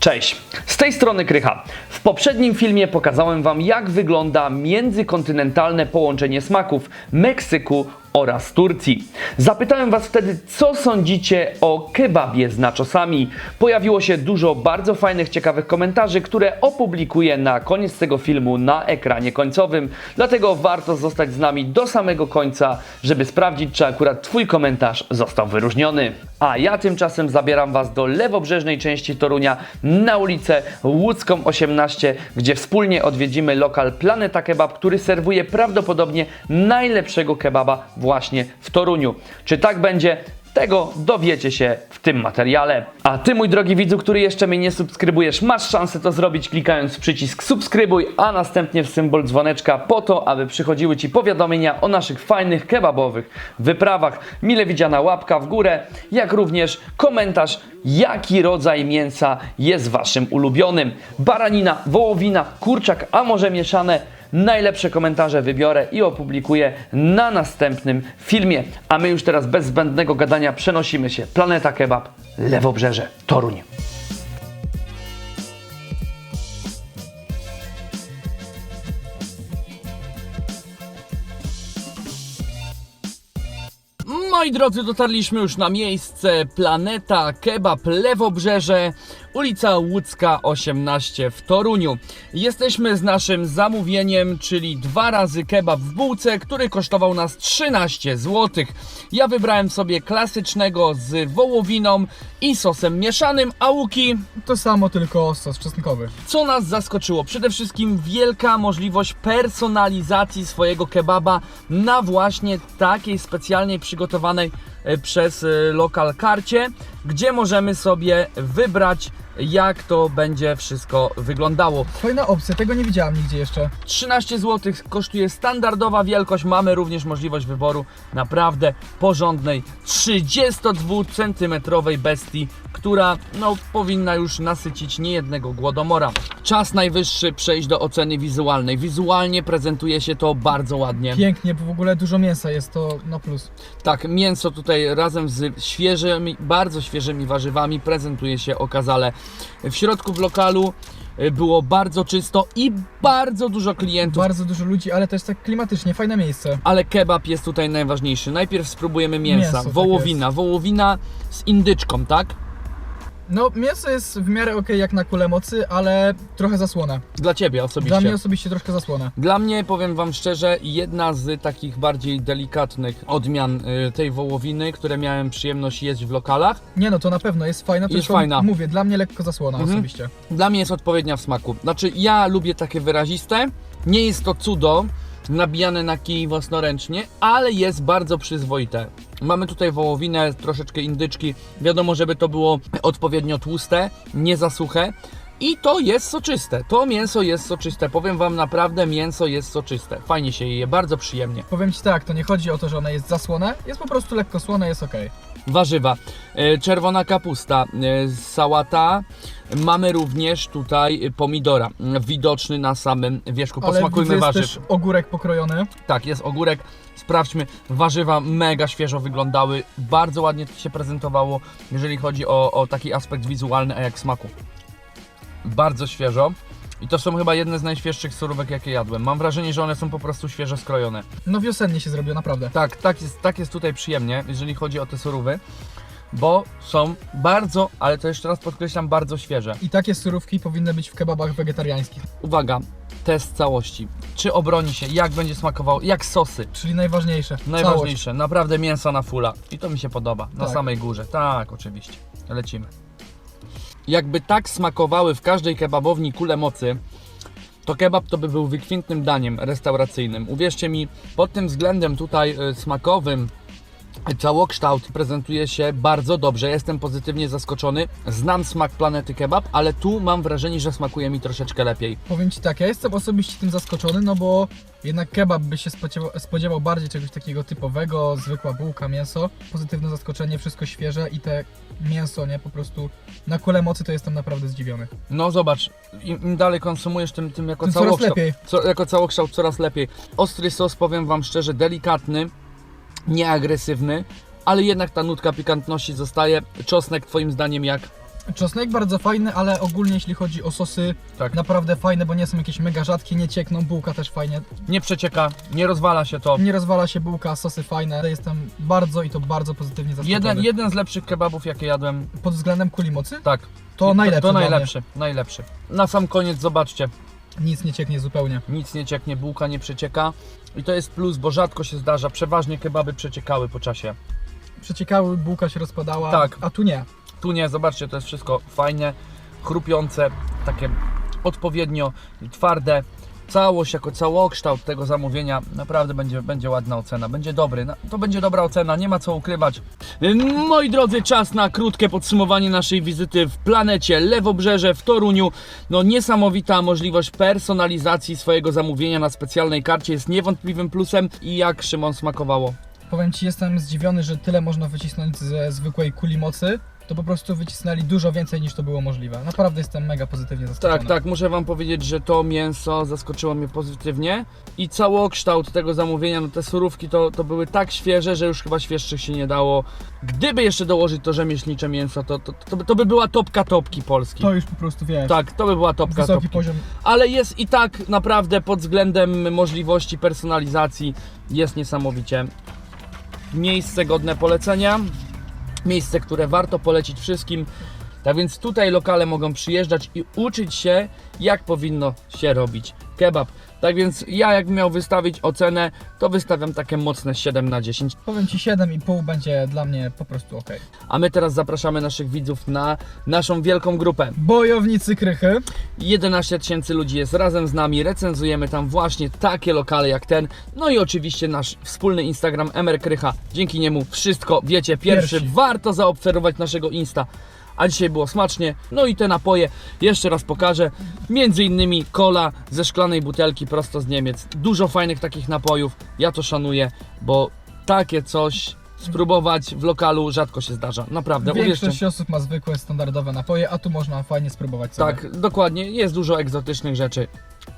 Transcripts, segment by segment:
Cześć, z tej strony Krycha. W poprzednim filmie pokazałem Wam, jak wygląda międzykontynentalne połączenie smaków Meksyku oraz Turcji. Zapytałem Was wtedy, co sądzicie o kebabie z naczosami. Pojawiło się dużo bardzo fajnych, ciekawych komentarzy, które opublikuję na koniec tego filmu na ekranie końcowym. Dlatego warto zostać z nami do samego końca, żeby sprawdzić, czy akurat Twój komentarz został wyróżniony. A ja tymczasem zabieram Was do lewobrzeżnej części Torunia na ulicę Łódzką 18, gdzie wspólnie odwiedzimy lokal Planeta Kebab, który serwuje prawdopodobnie najlepszego kebaba właśnie w Toruniu. Czy tak będzie? Tego dowiecie się w tym materiale. A ty, mój drogi widzu, który jeszcze mnie nie subskrybujesz, masz szansę to zrobić klikając w przycisk subskrybuj, a następnie w symbol dzwoneczka po to, aby przychodziły ci powiadomienia o naszych fajnych kebabowych wyprawach. Mile widziana łapka w górę, jak również komentarz, jaki rodzaj mięsa jest waszym ulubionym. Baranina, wołowina, kurczak, a może mieszane. Najlepsze komentarze wybiorę i opublikuję na następnym filmie. A my już teraz bez zbędnego gadania przenosimy się. Planeta Kebab, Lewobrzeże, Toruń. Moi drodzy, dotarliśmy już na miejsce Planeta Kebab Lewobrzeże, ulica Łódzka 18 w Toruniu. Jesteśmy z naszym zamówieniem, czyli dwa razy kebab w bułce, który kosztował nas 13 zł. Ja wybrałem sobie klasycznego z wołowiną i sosem mieszanym, a łuki To samo, tylko sos czosnkowy. co nas zaskoczyło? Przede wszystkim wielka możliwość personalizacji swojego kebaba na właśnie takiej specjalnie przygotowanej zaawansowanej przez e, lokal karcie, gdzie możemy sobie wybrać jak to będzie wszystko wyglądało. Fajna opcja, tego nie widziałam nigdzie jeszcze. 13 zł kosztuje standardowa wielkość. Mamy również możliwość wyboru naprawdę porządnej 32 cm bestii, która no, powinna już nasycić niejednego głodomora. Czas najwyższy przejść do oceny wizualnej. Wizualnie prezentuje się to bardzo ładnie. Pięknie, bo w ogóle dużo mięsa jest to na plus. Tak, mięso tutaj razem z świeżymi, bardzo świeżymi warzywami prezentuje się okazale. W środku w lokalu y, było bardzo czysto i bardzo dużo klientów. Bardzo dużo ludzi, ale też tak klimatycznie, fajne miejsce. Ale kebab jest tutaj najważniejszy. Najpierw spróbujemy mięsa. Mięso, tak wołowina. wołowina z indyczką, tak? No, mięso jest w miarę ok jak na kulę mocy, ale trochę zasłone. Dla ciebie osobiście. Dla mnie osobiście troszkę zasłone. Dla mnie, powiem Wam szczerze, jedna z takich bardziej delikatnych odmian y, tej wołowiny, które miałem przyjemność jeść w lokalach. Nie no, to na pewno jest fajna, Jest tylko fajna. mówię, dla mnie lekko zasłona Mhm. osobiście. Dla mnie jest odpowiednia w smaku. Znaczy, ja lubię takie wyraziste. Nie jest to cudo nabijane na kij własnoręcznie, ale jest bardzo przyzwoite. Mamy tutaj wołowinę, troszeczkę indyczki. Wiadomo, żeby to było odpowiednio tłuste, nie za suche. I to jest soczyste. To mięso jest soczyste. Powiem Wam naprawdę, mięso jest soczyste. Fajnie się je, bardzo przyjemnie. Powiem Ci tak, to nie chodzi o to, że ona jest zasłone, jest po prostu lekko słone, jest ok. Warzywa. E, Czerwona kapusta, e, sałata. Mamy również tutaj pomidora, widoczny na samym wierzchu. Ale Posmakujmy widzę, jest warzyw. też ogórek pokrojony. Tak, jest ogórek. Sprawdźmy. Warzywa mega świeżo wyglądały. Bardzo ładnie to się prezentowało, jeżeli chodzi o, o taki aspekt wizualny, a jak smaku. Bardzo świeżo. I to są chyba jedne z najświeższych surówek, jakie jadłem. Mam wrażenie, że one są po prostu świeżo skrojone. No wiosennie się zrobiło, naprawdę. Tak, tak jest, tak jest tutaj przyjemnie, jeżeli chodzi o te surówy, bo są bardzo, ale to jeszcze raz podkreślam, bardzo świeże. I takie surówki powinny być w kebabach wegetariańskich. Uwaga, test całości. Czy obroni się, jak będzie smakował, jak sosy. Czyli najważniejsze. Najważniejsze, naprawdę mięso na fula. I to mi się podoba, na Tak. samej górze. Tak, oczywiście. Lecimy. Jakby tak smakowały w każdej kebabowni kule mocy, to kebab to by był wykwintnym daniem restauracyjnym. Uwierzcie mi, pod tym względem tutaj y, smakowym całokształt prezentuje się bardzo dobrze. Jestem pozytywnie zaskoczony. Znam smak planety kebab, ale tu mam wrażenie, że smakuje mi troszeczkę lepiej. Powiem Ci tak, ja jestem osobiście tym zaskoczony, no bo jednak kebab by się spodziewał, spodziewał bardziej czegoś takiego typowego, zwykła bułka, mięso. Pozytywne zaskoczenie, wszystko świeże i te mięso, nie, po prostu na kulę mocy to jestem naprawdę zdziwiony. No zobacz, im, im dalej konsumujesz, tym, tym jako Tym coraz całokształt, lepiej. co, jako całokształt coraz lepiej. Ostry sos, powiem Wam szczerze, delikatny, nieagresywny, ale jednak ta nutka pikantności zostaje. Czosnek Twoim zdaniem jak? Czosnek bardzo fajny, ale ogólnie jeśli chodzi o sosy, Tak. naprawdę fajne, bo nie są jakieś mega rzadkie, nie ciekną, bułka też fajnie. Nie przecieka, nie rozwala się to. Nie rozwala się bułka, sosy fajne. Jestem bardzo i to bardzo pozytywnie zaskoczony. Jeden, jeden z lepszych kebabów, jakie jadłem. Pod względem kuli mocy, Tak. to najlepszy To najlepszy, najlepszy. Na sam koniec zobaczcie, Nic nie cieknie zupełnie. nic nie cieknie, bułka nie przecieka. I to jest plus, bo rzadko się zdarza. Przeważnie kebaby przeciekały po czasie. Przeciekały, bułka się rozpadała, Tak. a tu nie. Tu nie, zobaczcie, to jest wszystko fajne, chrupiące, takie odpowiednio twarde. Całość jako całokształt tego zamówienia naprawdę będzie, będzie ładna ocena, będzie dobry. No, To będzie dobra ocena, nie ma co ukrywać. Moi drodzy, czas na krótkie podsumowanie naszej wizyty w planecie Lewobrzeże w Toruniu. No niesamowita możliwość personalizacji swojego zamówienia na specjalnej karcie jest niewątpliwym plusem i jak Szymon smakowało. Powiem Ci, jestem zdziwiony, że tyle można wycisnąć ze zwykłej kuli mocy. To po prostu wycisnęli dużo więcej niż to było możliwe. Naprawdę jestem mega pozytywnie zaskoczony. Tak, tak, muszę Wam powiedzieć, że to mięso zaskoczyło mnie pozytywnie i całokształt tego zamówienia, no te surówki to, to były tak świeże, że już chyba świeższych się nie dało. Gdyby jeszcze dołożyć to rzemieślnicze mięso, to, to, to, by- to by była topka topki Polski. To już po prostu wiesz, Tak, to by była topka wysoki topki. poziom. Ale jest i tak naprawdę pod względem możliwości personalizacji jest niesamowicie. Miejsce godne polecenia, miejsce, które warto polecić wszystkim. Tak więc tutaj lokale mogą przyjeżdżać i uczyć się, jak powinno się robić kebab. Tak więc ja, jak miał wystawić ocenę, to wystawiam takie mocne 7 na 10. Powiem Ci 7,5 będzie dla mnie po prostu ok. A my teraz zapraszamy naszych widzów na naszą wielką grupę. Bojownicy krychy. 11 tysięcy ludzi jest razem z nami, recenzujemy tam właśnie takie lokale jak ten, no i oczywiście nasz wspólny Instagram Emer Krycha. Dzięki niemu wszystko wiecie pierwszy. Pierwsi. Warto zaobserwować naszego Insta. A dzisiaj było smacznie. No i te napoje jeszcze raz pokażę. Między innymi cola ze szklanej butelki prosto z Niemiec. Dużo fajnych takich napojów. Ja to szanuję, bo takie coś spróbować w lokalu rzadko się zdarza. Naprawdę, uwierzcie. Większość osób ma zwykłe, standardowe napoje, a tu można fajnie spróbować sobie. Tak, dokładnie. Jest dużo egzotycznych rzeczy.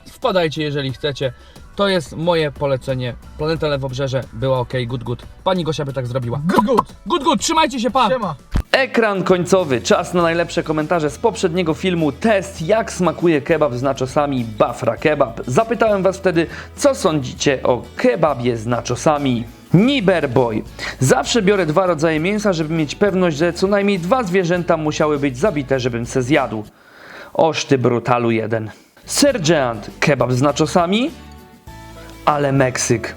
Wpadajcie, jeżeli chcecie. To jest moje polecenie. Planeta Lewobrzeże była ok, good, good. Pani Gosia by tak zrobiła. Good, good. Good, good, trzymajcie się, pa! Siema. Ekran końcowy, czas na najlepsze komentarze z poprzedniego filmu Test jak smakuje kebab z naczosami Bafra Kebab. Zapytałem was wtedy, co sądzicie o kebabie z naczosami. Niberboy. Zawsze biorę dwa rodzaje mięsa, żeby mieć pewność, że co najmniej dwa zwierzęta musiały być zabite, żebym se zjadł. Oż ty brutalu jeden. Sergeant. Kebab z naczosami? Ale Meksyk.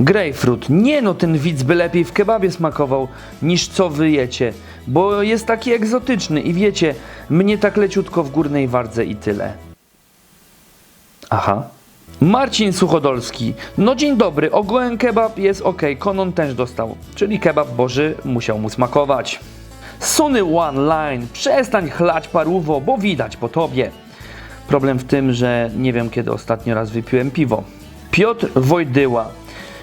Grapefruit. Nie no, ten widz by lepiej w kebabie smakował niż co wy jecie, bo jest taki egzotyczny i wiecie, mnie tak leciutko w górnej wardze i tyle. Aha. Marcin Suchodolski. No dzień dobry, ogółem kebab jest ok, Konon też dostał, czyli kebab boży musiał mu smakować. Suny One Line, przestań chlać parówo, bo widać po tobie. Problem w tym, że nie wiem kiedy ostatnio raz wypiłem piwo. Piotr Wojdyła.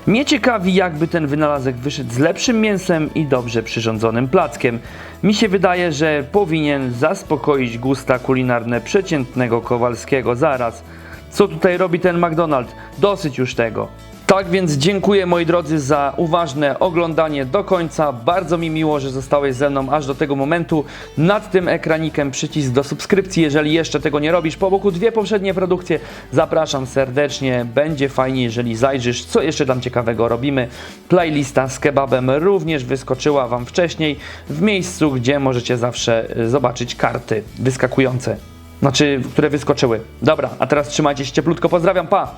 Mnie ciekawi, jakby ten wynalazek wyszedł z lepszym mięsem i dobrze przyrządzonym plackiem. Mi się wydaje, że powinien zaspokoić gusta kulinarne przeciętnego Kowalskiego zaraz. Co tutaj robi ten McDonald? Dosyć już tego. Tak więc dziękuję moi drodzy za uważne oglądanie do końca. Bardzo mi miło, że zostałeś ze mną aż do tego momentu. Nad tym ekranikiem przycisk do subskrypcji, jeżeli jeszcze tego nie robisz. Po boku dwie poprzednie produkcje. Zapraszam serdecznie. Będzie fajnie, jeżeli zajrzysz, co jeszcze tam ciekawego robimy. Playlista z kebabem również wyskoczyła Wam wcześniej w miejscu, gdzie możecie zawsze y, zobaczyć karty wyskakujące. Znaczy, które wyskoczyły. Dobra, a teraz trzymajcie się cieplutko. Pozdrawiam, pa!